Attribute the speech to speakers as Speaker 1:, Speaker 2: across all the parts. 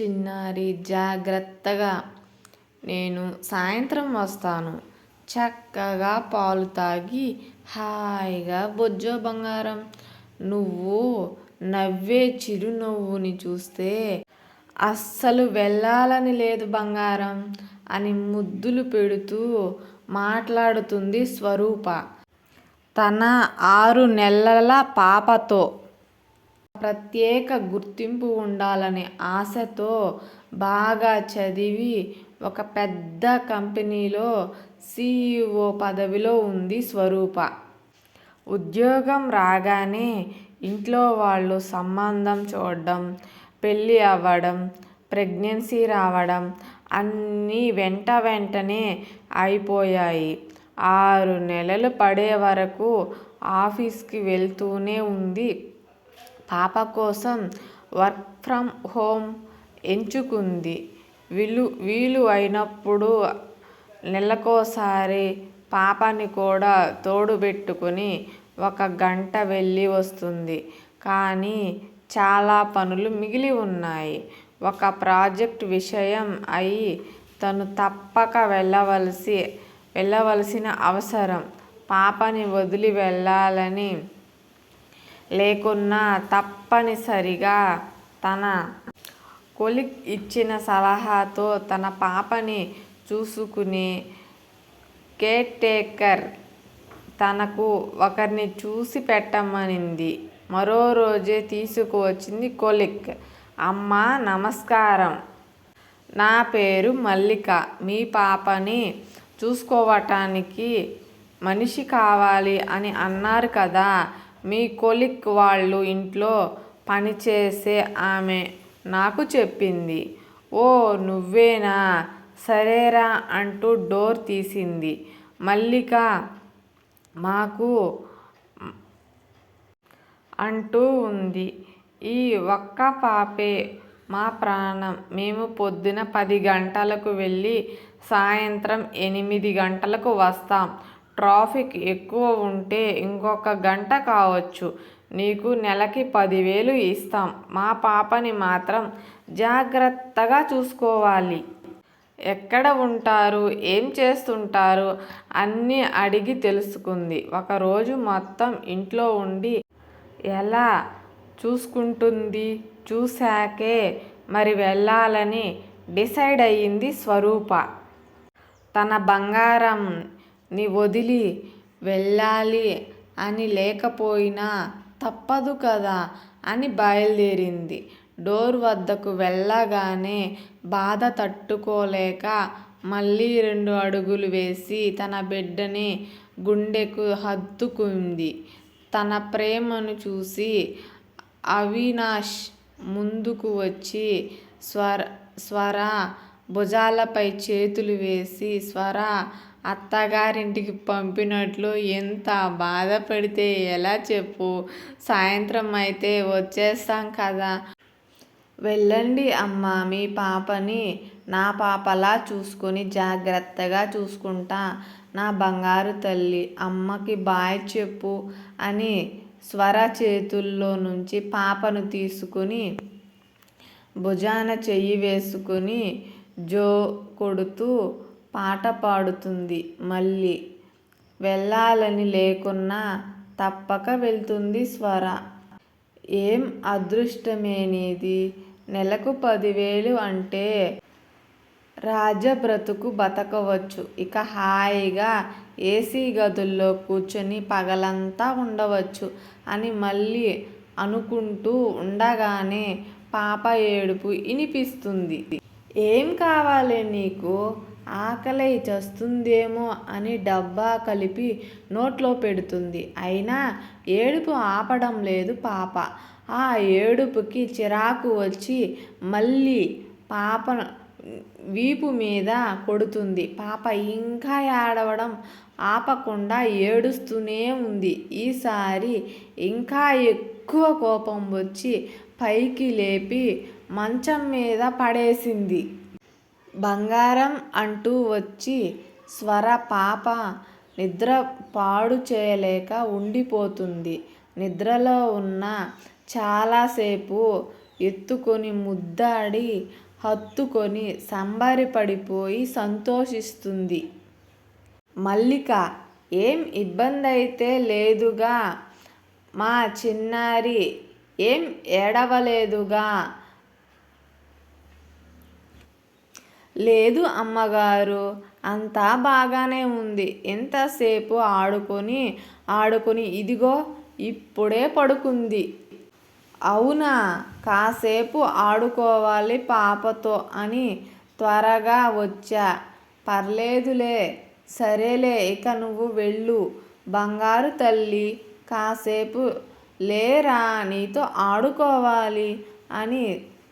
Speaker 1: చిన్నారి జాగ్రత్తగా నేను సాయంత్రం వస్తాను. చక్కగా పాలు తాగి హాయిగా బొజ్జో బంగారం. నువ్వు నవ్వే చిరునవ్వుని చూస్తే అస్సలు వెళ్ళాలని లేదు బంగారం అని ముద్దులు పెడుతూ మాట్లాడుతుంది స్వరూప. తన ఆరు నెలల పాపతో ప్రత్యేక గుర్తింపు ఉండాలనే ఆశతో బాగా చదివి ఒక పెద్ద కంపెనీలో సీఈఓ పదవిలో ఉంది స్వరూప. ఉద్యోగం రాగానే ఇంట్లో వాళ్ళు సంబంధం చూడడం పెళ్ళి అవ్వడం ప్రెగ్నెన్సీ రావడం అన్నీ వెంట వెంటనే అయిపోయాయి. ఆరు నెలలు పడే వరకు ఆఫీస్కి వెళ్తూనే ఉంది. పాప కోసం వర్క్ ఫ్రమ్ హోమ్ ఎంచుకుంది. వీలు వీలు అయినప్పుడు నెలకోసారి పాపని కూడా తోడుబెట్టుకుని ఒక గంట వెళ్ళి వస్తుంది. కానీ చాలా పనులు మిగిలి ఉన్నాయి. ఒక ప్రాజెక్ట్ విషయం అయి తను తప్పక వెళ్ళవలసి వెళ్ళవలసిన అవసరం. పాపని వదిలి వెళ్ళాలని లేకున్నా తప్పనిసరిగా తన కొలిక్ ఇచ్చిన సలహాతో తన పాపని చూసుకునే కేర్ టేకర్ తనకు ఒకరిని చూసి పెట్టమనింది. మరో రోజే తీసుకువచ్చింది కొలిక్. అమ్మా నమస్కారం. నా పేరు మల్లిక. మీ పాపని చూసుకోవటానికి మనిషి కావాలి అని అన్నారు కదా. మీ కొలిక్ వాళ్ళు ఇంట్లో పనిచేసే ఆమె నాకు చెప్పింది. ఓ నువ్వేనా? సరేరా అంటూ డోర్ తీసింది. మల్లిక మాకు అంటూ ఉంది. ఈ ఒక్క పాపే మా ప్రాణం. మేము పొద్దున పది గంటలకు వెళ్ళి సాయంత్రం ఎనిమిది గంటలకు వస్తాం. ట్రాఫిక్ ఎక్కువ ఉంటే ఇంకొక గంట కావచ్చు. నీకు నెలకి పదివేలు ఇస్తాం. మా పాపని మాత్రం జాగ్రత్తగా చూసుకోవాలి. ఎక్కడ ఉంటారు? ఏం చేస్తుంటారు? అన్నీ అడిగి తెలుసుకుంది. ఒకరోజు మొత్తం ఇంట్లో ఉండి ఎలా చూసుకుంటుంది? చూశాకే మరి వెళ్ళాలని డిసైడ్ అయ్యింది స్వరూప. తన బంగారం ని వదిలి వెళ్ళాలి అని లేకపోయినా తప్పదు కదా అని బయలుదేరింది. డోర్ వద్దకు వెళ్ళగానే బాధ తట్టుకోలేక మళ్ళీ రెండు అడుగులు వేసి తన బిడ్డని గుండెకు హత్తుకుంది. తన ప్రేమను చూసి అవినాష్ ముందుకు వచ్చి స్వర స్వర భుజాలపై చేతులు వేసి స్వర అత్తగారింటికి పంపినట్లు ఎంత బాధపడితే ఎలా చెప్పు? సాయంత్రం అయితే వచ్చేస్తాం కదా. వెళ్ళండి అమ్మ మీ పాపని నా పాపలా చూసుకొని జాగ్రత్తగా చూసుకుంటా. నా బంగారు తల్లి అమ్మకి బాయ్ చెప్పు అని స్వర చేతుల్లో నుంచి పాపను తీసుకుని భుజాన చెయ్యి వేసుకుని జో కొడుతూ పాట పాడుతుంది మళ్ళీ. వెళ్ళాలని లేకున్నా తప్పక వెళ్తుంది స్వర. ఏం అదృష్టమేనిది? నెలకు పదివేలు అంటే రాజబ్రతుకు బతకవచ్చు. ఇక హాయిగా ఏసీ గదుల్లో కూర్చొని పగలంతా ఉండవచ్చు అని మళ్ళీ అనుకుంటూ ఉండగానే పాప ఏడుపు వినిపిస్తుంది. ఏం కావాలి నీకు? ఆకలి చస్తుందేమో అని డబ్బా కలిపి నోట్లో పెడుతుంది. అయినా ఏడుపు ఆపడం లేదు పాప. ఆ ఏడుపుకి చిరాకు వచ్చి మళ్ళీ పాప వీపు మీద కొడుతుంది. పాప ఇంకా ఏడవడం ఆపకుండా ఏడుస్తూనే ఉంది. ఈసారి ఇంకా ఎక్కువ కోపం వచ్చి పైకి లేపి మంచం మీద పడేసింది. బంగారం అంటూ వచ్చి స్వర పాప నిద్ర పాడు చేయలేక ఉండిపోతుంది నిద్రలో ఉన్న చాలాసేపు ఎత్తుకొని ముద్దాడి హత్తుకొని సంబరిపడిపోయి సంతోషిస్తుంది. మల్లిక ఏం ఇబ్బంది అయితే లేదుగా? మా చిన్నారి ఏం ఏడవలేదుగా? లేదు అమ్మగారు అంతా బాగానే ఉంది ఎంతసేపు ఆడుకొని ఆడుకొని ఇదిగో ఇప్పుడే పడుకుంది. అవునా! కాసేపు ఆడుకోవాలి పాపతో అని త్వరగా వచ్చా. పర్లేదులే సరేలే ఇక నువ్వు వెళ్ళు బంగారు తల్లి కాసేపు లేరా నీతో ఆడుకోవాలి అని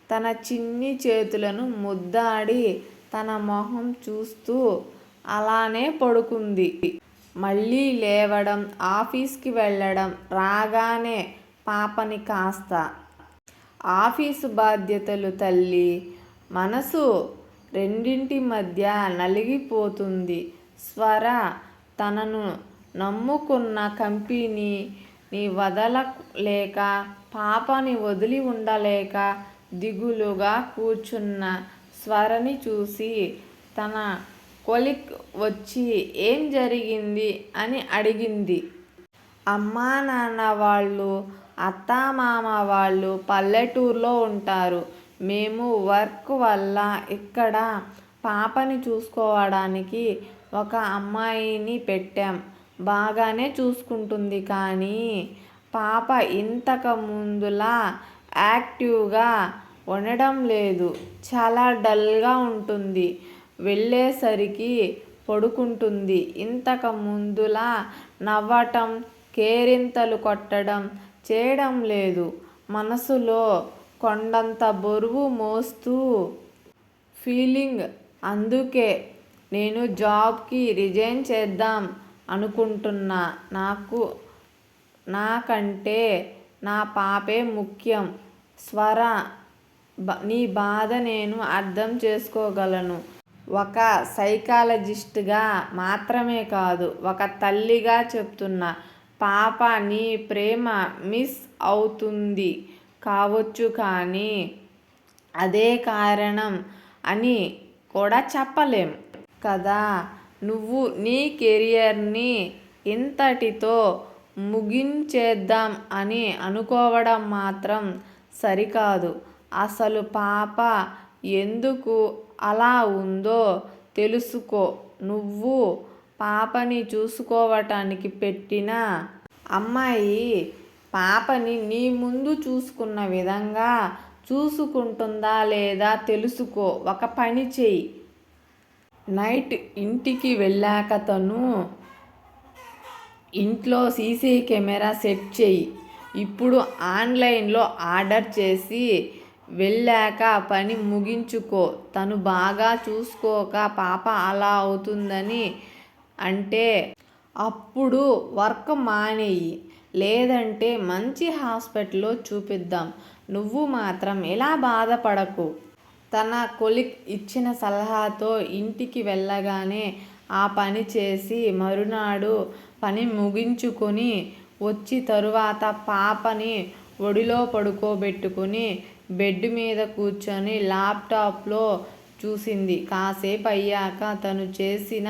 Speaker 1: తన చిన్ని చేతులను ముద్దాడి తన మొహం చూస్తూ అలానే పడుకుంది. మళ్ళీ లేవడం, ఆఫీస్కి వెళ్ళడం, రాగానే పాపని కాస్త ఆఫీసు బాధ్యతలు తల్లి మనసు రెండింటి మధ్య నలిగిపోతుంది. స్వర తనను నమ్ముకున్న కంపెనీని వదలలేక, పాపని వదిలి ఉండలేక దిగులుగా కూర్చున్న స్వరని చూసి తన కొలిక్ వచ్చి ఏం జరిగింది? అని అడిగింది. అమ్మా నాన్న వాళ్ళు అత్తామామ వాళ్ళు పల్లెటూరులో ఉంటారు మేము వర్క్ వల్ల ఇక్కడ పాపని చూసుకోవడానికి ఒక అమ్మాయిని పెట్టాం. బాగానే చూసుకుంటుంది కానీ, పాప ఇంతకు ముందులా యాక్టివ్గా ఉండడం లేదు చాలా డల్గా ఉంటుంది వెళ్ళేసరికి పడుకుంటుంది. ఇంతకు ముందులా నవ్వటం, కేరింతలు కొట్టడం చేయడం లేదు మనసులో కొండంత బరువు మోస్తూ ఫీలింగ్. అందుకే నేను జాబ్కి రిజైన్ చేద్దాం అనుకుంటున్నా. నాకు నాకంటే నా పాపే ముఖ్యం స్వర నీ బాధ నేను అర్థం చేసుకోగలను. ఒక సైకాలజిస్ట్గా మాత్రమే కాదు, ఒక తల్లిగా చెప్తున్నా పాప నీ ప్రేమ మిస్ అవుతుంది కావచ్చు కానీ, అదే కారణం అని కూడా చెప్పలేం కదా! నువ్వు నీ కెరియర్ని ఇంతటితో ముగించేద్దాం అని అనుకోవడం మాత్రం సరికాదు. అసలు పాప ఎందుకు అలా ఉందో తెలుసుకో. నువ్వు పాపని చూసుకోవటానికి పెట్టిన అమ్మాయి పాపని నీ ముందు చూసుకున్న విధంగా చూసుకుంటుందా లేదా తెలుసుకో. ఒక పని చెయ్యి. నైట్ ఇంటికి వెళ్ళాక తను ఇంట్లో సీసీ కెమెరా సెట్ చెయ్యి. ఇప్పుడు ఆన్లైన్లో ఆర్డర్ చేసి వెళ్ళాక పని ముగించుకో. తను బాగా చూసుకోక పాప అలా అవుతుందని అంటే అప్పుడు వర్క్ మానేయి లేదంటే మంచి హాస్పిటల్లో చూపిద్దాం. నువ్వు మాత్రం ఎలా బాధపడకు. తన కొలిక్ ఇచ్చిన సలహాతో ఇంటికి వెళ్ళగానే ఆ పని చేసి, మరునాడు పని ముగించుకొని వచ్చి తరువాత పాపని ఒడిలో పడుకోబెట్టుకుని బెడ్ మీద కూర్చొని ల్యాప్టాప్లో చూసింది లో చూసింది. తను చేసిన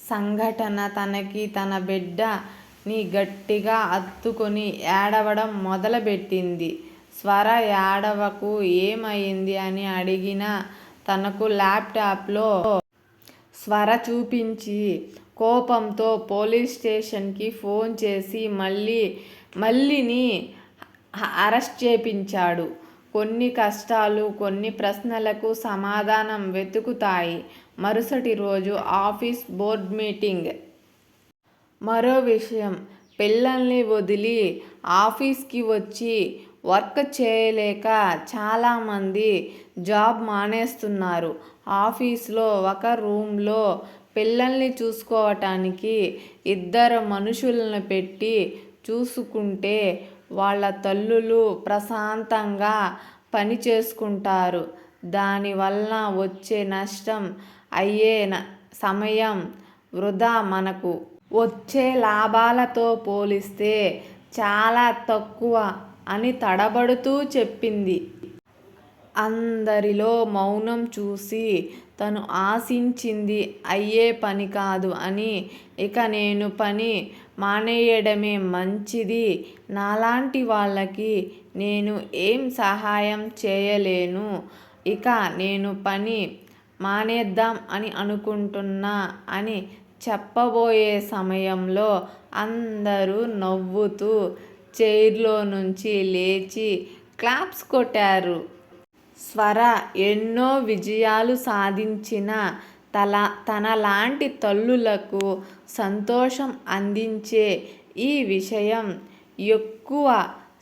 Speaker 1: సంఘటన తనకి తన బిడ్డని గట్టిగా అత్తుకొని ఏడవడం మొదలుపెట్టింది. స్వర ఏడవకు ఏమైంది అని అడిగిన తనకు ల్యాప్టాప్లో స్వర చూపించి, కోపంతో పోలీస్ స్టేషన్కి ఫోన్ చేసి మళ్ళీ మళ్ళీని అరెస్ట్ చేపించాడు కొన్ని కష్టాలు కొన్ని ప్రశ్నలకు సమాధానం వెతుకుతాయి. మరుసటి రోజు ఆఫీస్ బోర్డ్ మీటింగ్. మరో విషయం. పిల్లల్ని వదిలి ఆఫీస్కి వచ్చి వర్క్ చేయలేక చాలామంది జాబ్ మానేస్తున్నారు. ఆఫీస్లో ఒక రూమ్లో పిల్లల్ని చూసుకోవటానికి ఇద్దరు మనుషులను పెట్టి చూసుకుంటే వాళ్ళ తల్లులు ప్రశాంతంగా పని చేసుకుంటారు. దానివల్ల వచ్చే నష్టం, అయ్యే సమయం వృధా మనకు వచ్చే లాభాలతో పోలిస్తే చాలా తక్కువ అని తడబడుతూ చెప్పింది. అందరిలో మౌనం చూసి తను ఆశించింది అయ్యే పని కాదు అని ఇక నేను పని మానేయడమే మంచిది. నాలాంటి వాళ్ళకి నేను ఏం సహాయం చేయలేను. ఇక నేను పని మానేద్దాం అని అనుకుంటున్నా అని చెప్పబోయే సమయంలో అందరూ నవ్వుతూ చైర్లోనుంచి లేచి క్లాప్స్ కొట్టారు. స్వర ఎన్నో విజయాలు సాధించిన తల తనలాంటి తల్లులకు సంతోషం అందించే ఈ విషయం ఎక్కువ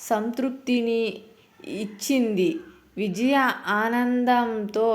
Speaker 1: సంతృప్తిని ఇచ్చింది. విజయ ఆనందంతో